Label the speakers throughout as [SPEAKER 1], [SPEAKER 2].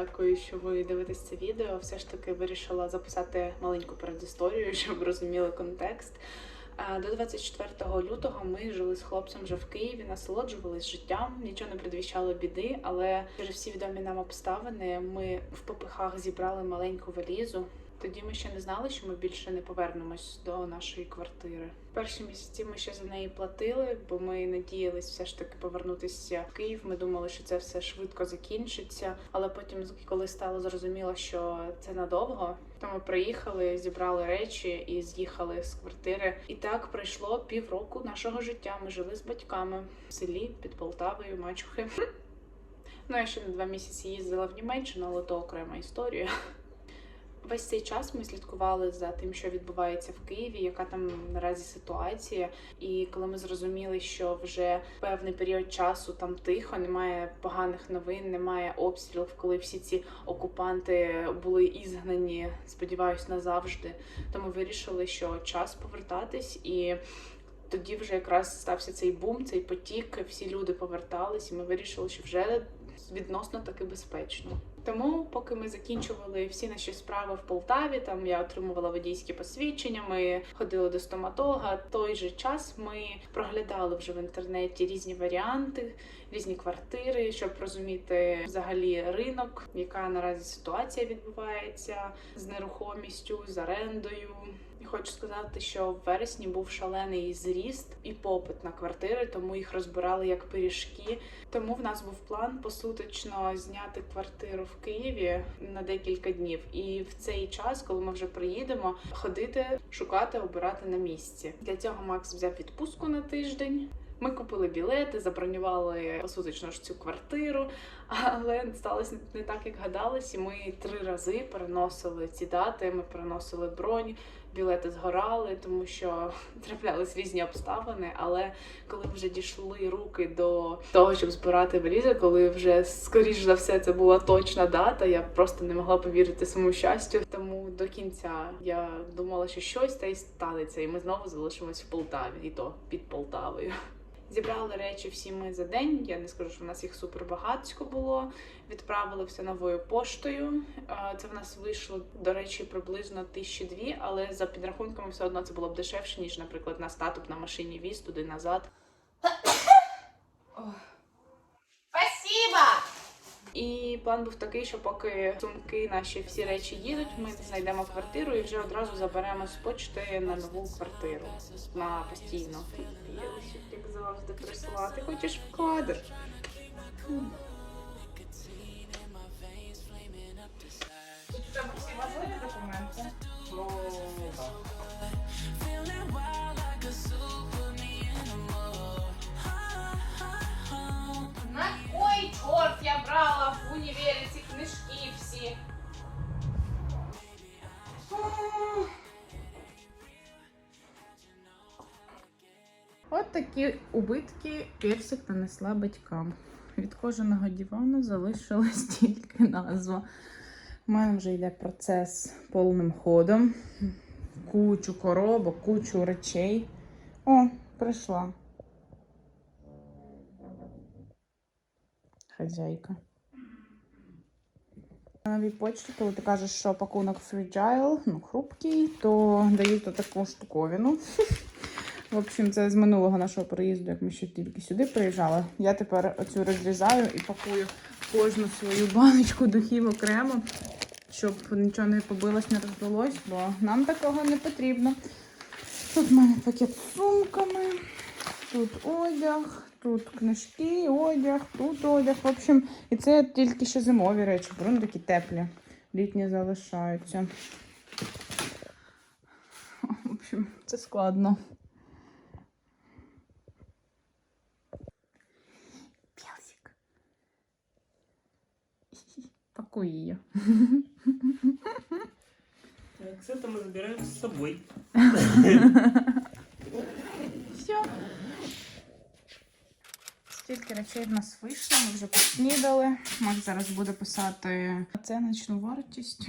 [SPEAKER 1] Дякую, що ви дивитесь це відео. Все ж таки вирішила записати маленьку передісторію, щоб розуміли контекст. Е, До 24 лютого ми жили з хлопцем вже в Києві, насолоджувались життям, нічого не предвіщало біди, але через всі відомі нам обставини ми в попихах зібрали маленьку валізу. Тоді ми ще не знали, що ми більше не повернемось до нашої квартири. Перші місяці ми ще за неї платили, бо ми надіялись все ж таки повернутися в Київ. Ми думали, що це все швидко закінчиться. Але потім, коли стало зрозуміло, що це надовго, то ми приїхали, зібрали речі і з'їхали з квартири. І так пройшло півроку нашого життя. Ми жили з батьками в селі під Полтавою, мачухи. Ну, я ще на два місяці їздила в Німеччину, але то окрема історія. Весь цей час ми слідкували за тим, що відбувається в Києві, яка там наразі ситуація. І коли ми зрозуміли, що вже певний період часу там тихо, немає поганих новин, немає обстрілів, коли всі ці окупанти були ізгнані, сподіваюсь, назавжди, то ми вирішили, що час повертатись і. Тоді вже якраз стався цей бум, цей потік. Всі люди повертались, і ми вирішили, що вже відносно таки безпечно. Тому, поки ми закінчували всі наші справи в Полтаві, там я отримувала водійські посвідчення. Ми ходили до стоматолога. Той же час ми проглядали вже в інтернеті різні варіанти, різні квартири, щоб розуміти взагалі ринок, яка наразі ситуація відбувається з нерухомістю, з орендою. І хочу сказати, що в вересні був шалений зріст і попит на квартири, тому їх розбирали як пиріжки. Тому в нас був план посуточно зняти квартиру в Києві на декілька днів, і в цей час, коли ми вже приїдемо, ходити, шукати, обирати на місці. Для цього Макс взяв відпустку на тиждень. Ми купили білети, забронювали посуточно ж цю квартиру, але сталося не так, як гадалось. І ми три рази переносили ці дати. Ми переносили бронь, білети згорали, тому що траплялись різні обставини. Але коли вже дійшли руки до того, щоб збирати валізи, коли вже скоріш за все це була точна дата, я просто не могла повірити своєму щастю. Тому до кінця я думала, що щось та й станеться, і ми знову залишимось в Полтаві, і то під Полтавою. Зібрали речі всі ми за день. Я не скажу, що в нас їх супер багатсько було. Відправили все новою поштою. Е, Це в нас вийшло, до речі, приблизно тисячі дві, але за підрахунками все одно це було б дешевше, ніж, наприклад, на статуп на машині віз туди назад.
[SPEAKER 2] Спасибо!
[SPEAKER 1] І план був такий, що поки сумки наші всі речі їдуть, ми знайдемо квартиру і вже одразу заберемо з почти на нову квартиру на постійно. Я як завжди прийшла. Ти хочеш в кадр?
[SPEAKER 2] Тут тебе всі важливі документи.
[SPEAKER 1] От такі убитки персик нанесла батькам. Від кожаного дивану залишилась тільки назва. У мене вже йде процес повним ходом. Кучу коробок, кучу речей. О, прийшла. Хазяйка. На новій почті, коли ти кажеш, що пакунок fragile, ну, хрупкий, то дають таку штуковину. В общем, це з минулого нашого приїзду, як ми ще тільки сюди приїжджали. Я тепер оцю розрізаю і пакую кожну свою баночку духів окремо, щоб нічого не побилось, не роздалось, бо нам такого не потрібно. Тут в мене пакет з сумками, тут одяг, тут книжки, одяг, тут одяг. В общем, і це тільки ще зимові речі, бо вони такі теплі. Літні залишаються. В общем, це складно. Песик. Пакуй ее.
[SPEAKER 3] Так, с это мы забираем с собой.
[SPEAKER 1] Все. Стільки речей в нас вийшло, ми вже поснідали. Макс зараз буде писати оценочну вартість.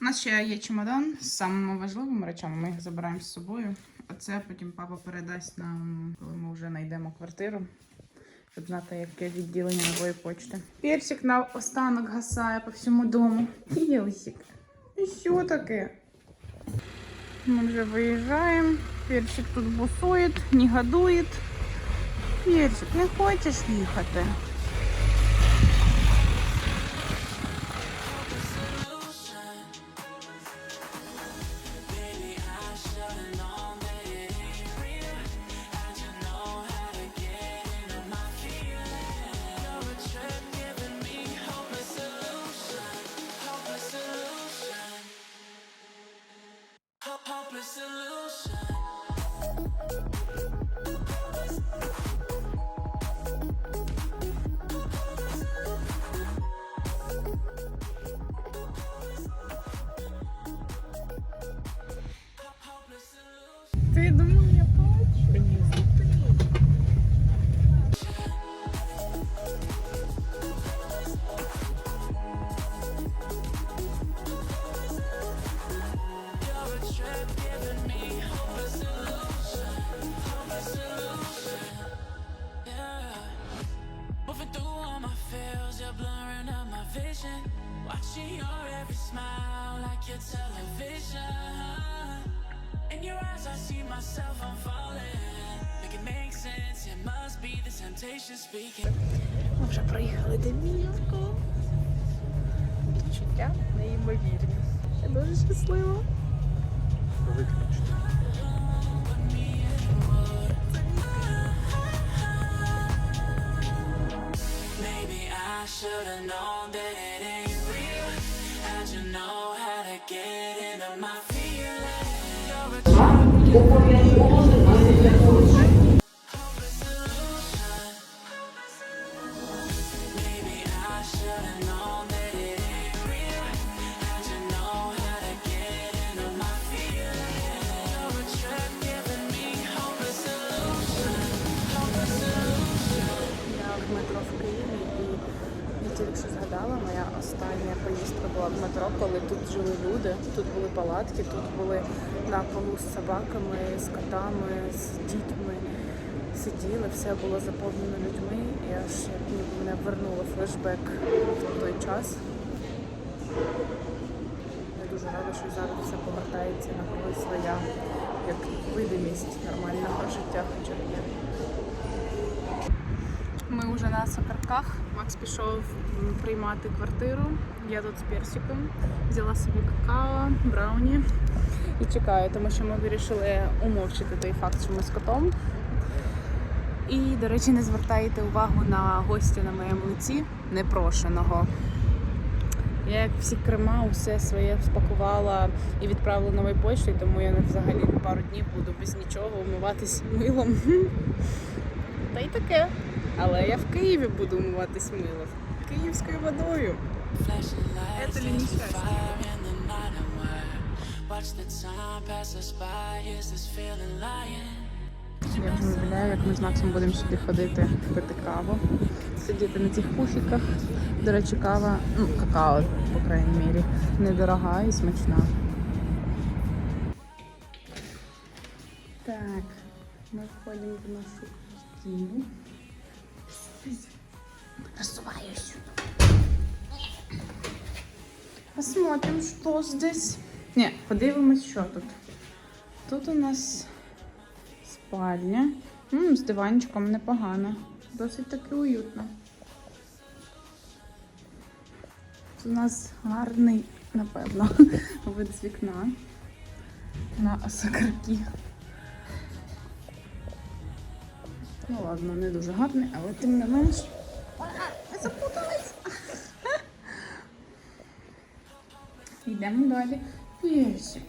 [SPEAKER 1] У нас ще є чемодан з самими важливими речами. Ми їх забираємо з собою. А це потім папа передасть нам, коли ми вже знайдемо квартиру. Щоб знати, яке відділення нової почти. Персик на останок гасає по всьому дому. Персик. І що таке? Ми вже виїжджаємо. Персик тут бусує, не гадує. Персик, не хочеш їхати? Ти неймовірні. Я дуже щаслива.
[SPEAKER 4] Maybe I should've known that it ain't real. How'd you know how to get into my feelings? You're a
[SPEAKER 1] була в метро, коли тут жили люди, тут були палатки, тут були на полу з собаками, з котами, з дітьми. Сиділи, все було заповнено людьми, і аж як мене вернуло флешбек в той час. Я дуже рада, що зараз все повертається на круги своя, як видимість нормального життя хоча б є. Ми вже на Сокарках. Макс пішов приймати квартиру. Я тут з персиком. Взяла собі какао, брауні і чекаю, тому що ми вирішили умовчити той факт, що ми з котом. І, до речі, не звертайте увагу на гостя на моєму лиці непрошеного. Я як всі крема, усе своє спакувала і відправила новою поштою, тому я взагалі пару днів буду без нічого умиватись милом. Та й таке. Але я в Києві буду умиватись мило. Київською водою. Ли? Я вже уявляю, як ми з Максом будемо сюди ходити, пити каву, сидіти на цих пуфіках. До речі, кава, ну, какао, по крайній мірі, недорога і смачна. Так, ми входимо в нашу квартиру. Рассуваюсь. Посмотрим, что здесь. Не, подивимось, що тут. Тут у нас спальня. М, з диванчиком непогано. Досить таки уютно. Тут у нас гарний, напевно, вид з вікна на осокарки. Ну ладно, не дуже гарний, але тим не менш. Ага, запуталась. Йдемо далі. Песик,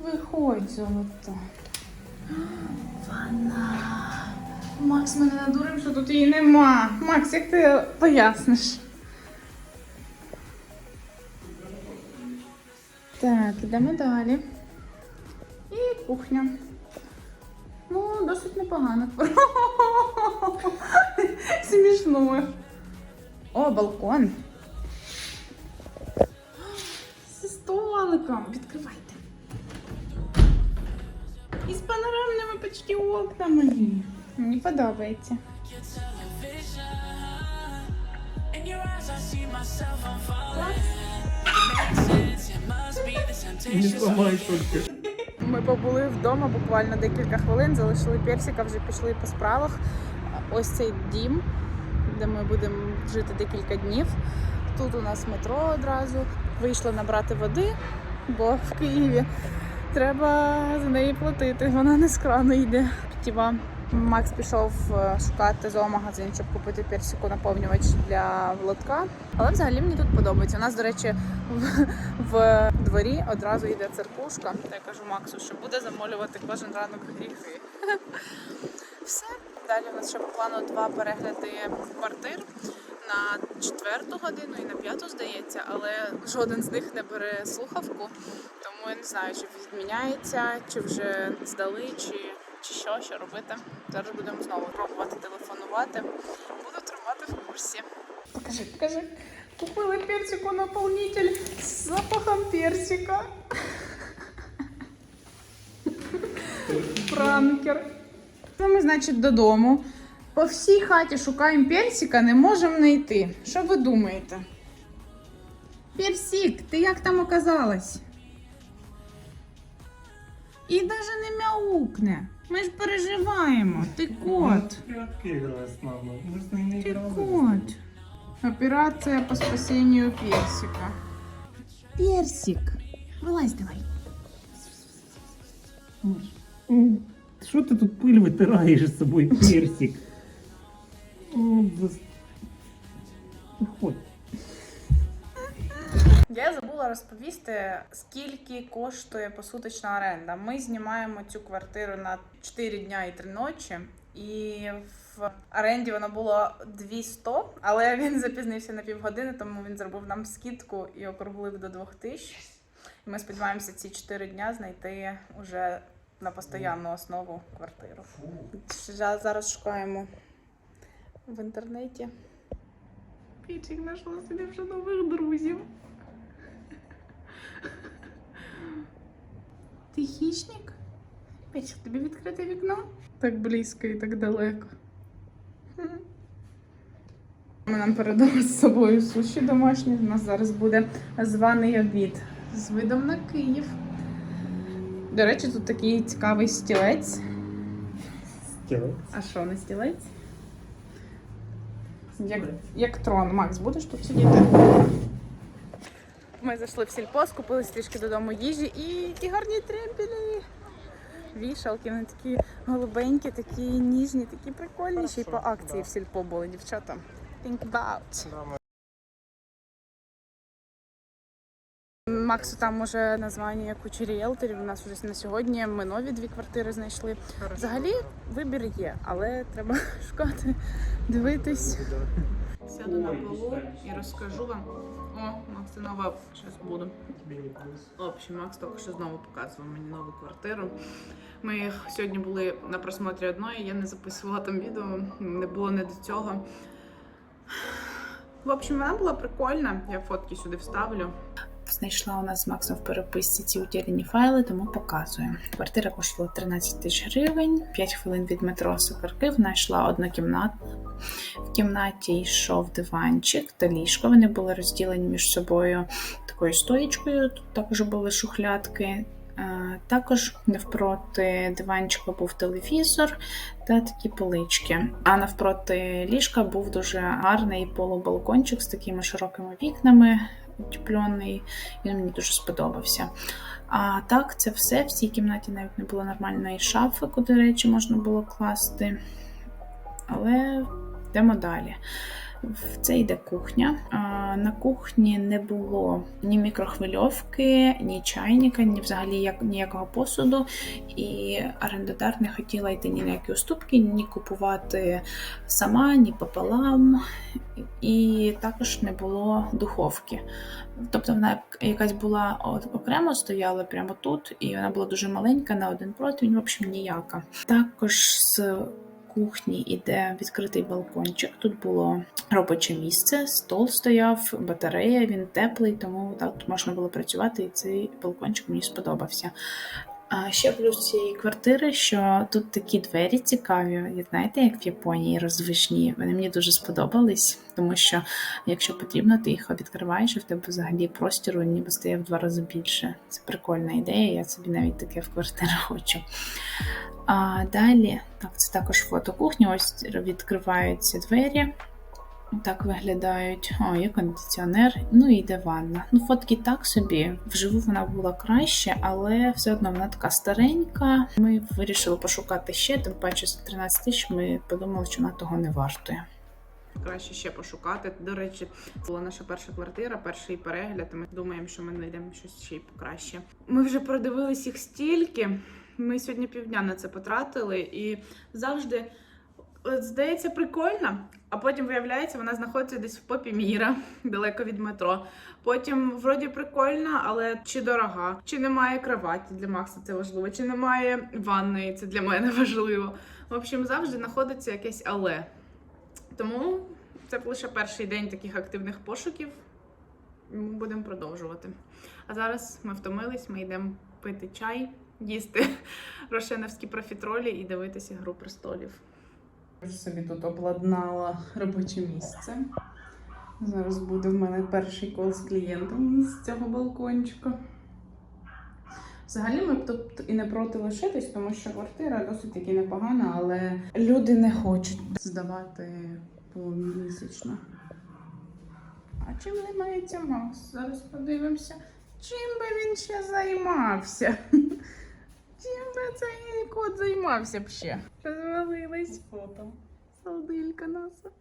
[SPEAKER 1] виходь, золото. Вона. Макс мене надурив, що тут її нема. Макс, як ти поясниш? Так, ідемо далі. І кухня. Ну, досить непогано. Смішно. О, балкон. Зі столиком. Відкривайте. І з панорамними почти окнами. Мені подобається.
[SPEAKER 3] Не.
[SPEAKER 1] Ми побули вдома буквально декілька хвилин, залишили персика, вже пішли по справах. Ось цей дім, де ми будемо жити декілька днів. Тут у нас метро одразу. Вийшла набрати води, бо в Києві треба за неї платити. Вона не з крану йде. Питєва. Макс пішов е, шукати зоомагазин, щоб купити персику наповнювач для лотка. Але взагалі мені тут подобається. У нас, до речі, в, в дворі одразу йде церквушка. Та я кажу Максу, що буде замолювати кожен ранок гріхи. Все. Далі у нас ще по плану два перегляди квартир на четверту годину і на п'яту, здається, але жоден з них не бере слухавку. Тому я не знаю, чи відміняється, чи вже здали, чи, чи що, що робити. Зараз будемо знову пробувати телефонувати. Буду тримати в курсі. Покажи, покажи. Купили персику наполнитель з запахом персика. Пранкер. Ну, Ми, значить, додому. По всій хаті шукаємо персика, не можемо знайти. Що ви думаєте? Персик, ти як там оказалась? І навіть не мяукне. Ми ж переживаємо. Ти кот.
[SPEAKER 3] Прятки играет с мамой. Мы с ней не
[SPEAKER 1] Ты
[SPEAKER 3] играли.
[SPEAKER 1] кот. Операция по спасению персика. Персик. Вылазь давай.
[SPEAKER 3] М, Что ты тут пыль вытираешь с собой, персик? М, зас- Уходь.
[SPEAKER 1] Я забула розповісти, скільки коштує посуточна оренда. Ми знімаємо цю квартиру на 4 дня і 3 ночі. І в оренді вона була 200, але він запізнився на півгодини, тому він зробив нам скидку і округлив до 2000. І ми сподіваємося ці 4 дня знайти уже на постоянну основу квартиру. Зараз шукаємо в інтернеті. Пічик знайшла собі вже нових друзів. Ти хищник? Печик, тобі відкрите вікно? Так близько і так далеко. Ми нам передали з собою суші домашні. У нас зараз буде званий обід з видом на Київ. До речі, тут такий цікавий стілець.
[SPEAKER 3] Сделай.
[SPEAKER 1] А що, не стілець? Як, як трон. Макс, будеш тут сидіти? Ми зайшли в сільпо, скупили трішки додому їжі і ті гарні тремпелі. Вішалки, вони такі голубенькі, такі ніжні, такі прикольні. Ще й по акції в сільпо були, дівчата. Think about. Максу там може названня кучі ріелторів. У нас вже на сьогодні ми нові дві квартири знайшли. Взагалі вибір є, але треба шукати, дивитись. Сяду на полу і розкажу вам. О, Макс, це нова щось буду. Общем, Макс тільки що знову показував мені нову квартиру. Ми сьогодні були на просмотрі одної, я не записувала там відео, не було не до цього. В общем, вона була прикольна, я фотки сюди вставлю. Знайшла у нас з Максом в переписці ці утеряні файли, тому показую. Квартира коштувала 13 тисяч гривень, 5 хвилин від метро Сокарки. Вона йшла однокімнатна. В кімнаті йшов диванчик та ліжко. Вони були розділені між собою такою стоїчкою. Тут також були шухлядки. Е, Також навпроти диванчика був телевізор та такі полички. А навпроти ліжка був дуже гарний полубалкончик з такими широкими вікнами, утеплений. Він мені дуже сподобався. А так, це все. В цій кімнаті навіть не було нормальної шафи, куди речі можна було класти. Але йдемо далі. В це йде кухня. На кухні не було ні мікрохвильовки, ні чайника, ні взагалі ніякого посуду. І орендодар не хотіла йти ні на які уступки, ні купувати сама, ні пополам. І також не було духовки. Тобто вона якась була окремо стояла прямо тут, і вона була дуже маленька на один противень, в общем, ніяка. Також з кухні іде відкритий балкончик. Тут було робоче місце, стол стояв, батарея, він теплий, тому так можна було працювати, і цей балкончик мені сподобався.
[SPEAKER 5] А ще плюс цієї квартири, що тут такі двері цікаві, як знаєте, як в Японії роздвижні. Вони мені дуже сподобались, тому що якщо потрібно, ти їх відкриваєш, і в тебе взагалі простіру ніби стає в два рази більше. Це прикольна ідея. Я собі навіть таке в квартиру хочу. А далі, так, це також фото кухні. Ось відкриваються двері. Так виглядають. О, є кондиціонер, ну і йде ванна. Ну, фотки так собі. Вживу вона була краще, але все одно вона така старенька. Ми вирішили пошукати ще, тим паче за 13 тисяч ми подумали, що вона того не вартує.
[SPEAKER 1] Краще ще пошукати. До речі, це була наша перша квартира, перший перегляд. і Ми думаємо, що ми знайдемо щось ще й покраще. Ми вже продивились їх стільки. Ми сьогодні півдня на це потратили, і завжди здається прикольно, а потім виявляється, вона знаходиться десь в попі міра, далеко від метро. Потім вроді прикольна, але чи дорога, чи немає кроваті для Макса, це важливо, чи немає ванної, це для мене важливо. В общем, завжди знаходиться якесь але. Тому це лише перший день таких активних пошуків. Ми будемо продовжувати. А зараз ми втомились, ми йдемо пити чай, їсти рошеневські профітролі і дивитися гру престолів. Я собі тут обладнала робоче місце. Зараз буде в мене перший кол з клієнтом з цього балкончика. Взагалі ми б тут і не проти лишитись, тому що квартира досить таки непогана, але люди не хочуть здавати помісячно. А чим займається Макс? Зараз подивимося. Чим би він ще займався? Чим би цей кот займався б ще? Розвалилась фото. Салдилька наша.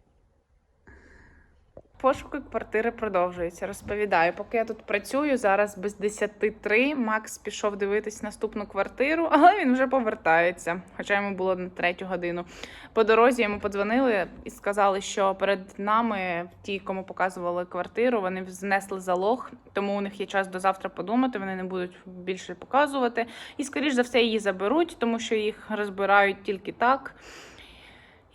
[SPEAKER 1] Пошуки квартири продовжуються. Розповідаю, поки я тут працюю, зараз без 10.03 Макс пішов дивитись наступну квартиру, але він вже повертається, хоча йому було на третю годину. По дорозі йому подзвонили і сказали, що перед нами, ті, кому показували квартиру, вони знесли залог, тому у них є час до завтра подумати. Вони не будуть більше показувати. І, скоріш за все, її заберуть, тому що їх розбирають тільки так.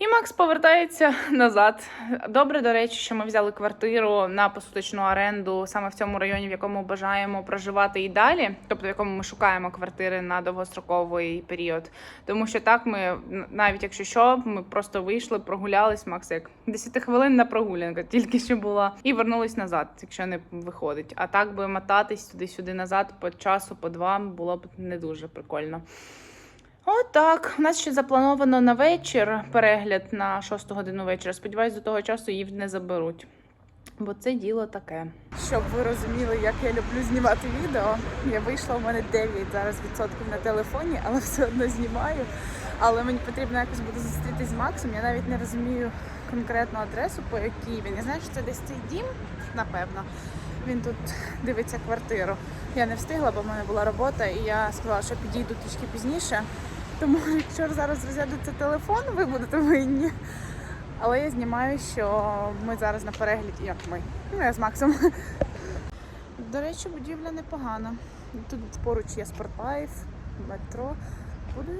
[SPEAKER 1] І Макс повертається назад. Добре, до речі, що ми взяли квартиру на посуточну оренду саме в цьому районі, в якому бажаємо проживати і далі, тобто в якому ми шукаємо квартири на довгостроковий період. Тому що так ми, навіть якщо що, ми просто вийшли, прогулялись, Макс, як 10 хвилин на прогулянка, тільки що була, і вернулись назад, якщо не виходить. А так би мотатись туди-сюди назад по часу, по два було б не дуже прикольно. Отак. У нас ще заплановано на вечір перегляд на 6 годину вечора. Сподіваюсь, до того часу її не заберуть. Бо це діло таке. Щоб ви розуміли, як я люблю знімати відео. Я вийшла, у мене 9 зараз відсотків на телефоні, але все одно знімаю. Але мені потрібно якось буде зустрітись з Максом. Я навіть не розумію конкретну адресу, по якій він. Я знаю, що це десь цей дім, напевно. Він тут дивиться квартиру. Я не встигла, бо в мене була робота, і я сказала, що підійду трішки пізніше. Тому якщо зараз розрядиться телефон, ви будете винні. Але я знімаю, що ми зараз на перегляді, як ми. Ну, я з Максом. До речі, будівля непогана. Тут поруч є спортлайф, метро. Буду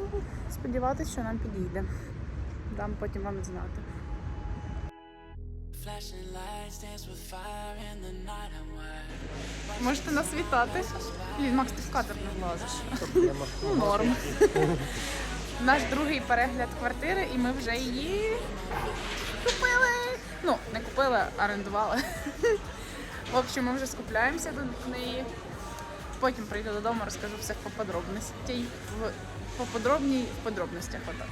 [SPEAKER 1] сподіватися, що нам підійде. Дам потім вам знати.
[SPEAKER 4] Flashing lights dance with fire in the night. I'm wired.
[SPEAKER 1] Можете нас вітати. Блін, Макс, ти в кадр не влазиш. Ну, норм. Наш другий перегляд квартири, і ми вже її купили. Ну, не купили, а орендували. В общем, ми вже скупляємося до неї. Потім прийду додому, розкажу все по подробності. По подробній в подробностях. Отак.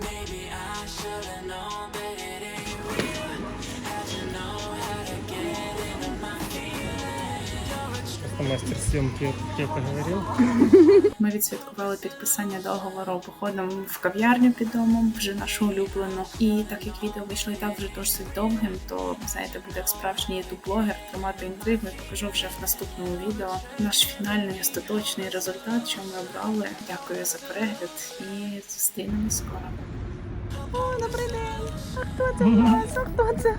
[SPEAKER 4] Maybe I should've known that
[SPEAKER 3] Мастер съемки, я это.
[SPEAKER 5] Ми відсвяткували підписання договору походом в кав'ярню під домом, вже нашу улюблену. І так як відео вийшло і так вже досить довгим, то знаєте, буде як справжній ютуб-блогер тримати інтригу. Я покажу вже в наступному відео наш фінальний остаточний результат, що ми обрали. Дякую за перегляд і зустрінемось скоро. О, добрий день! А хто це у нас? А хто це?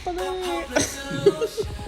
[SPEAKER 5] したね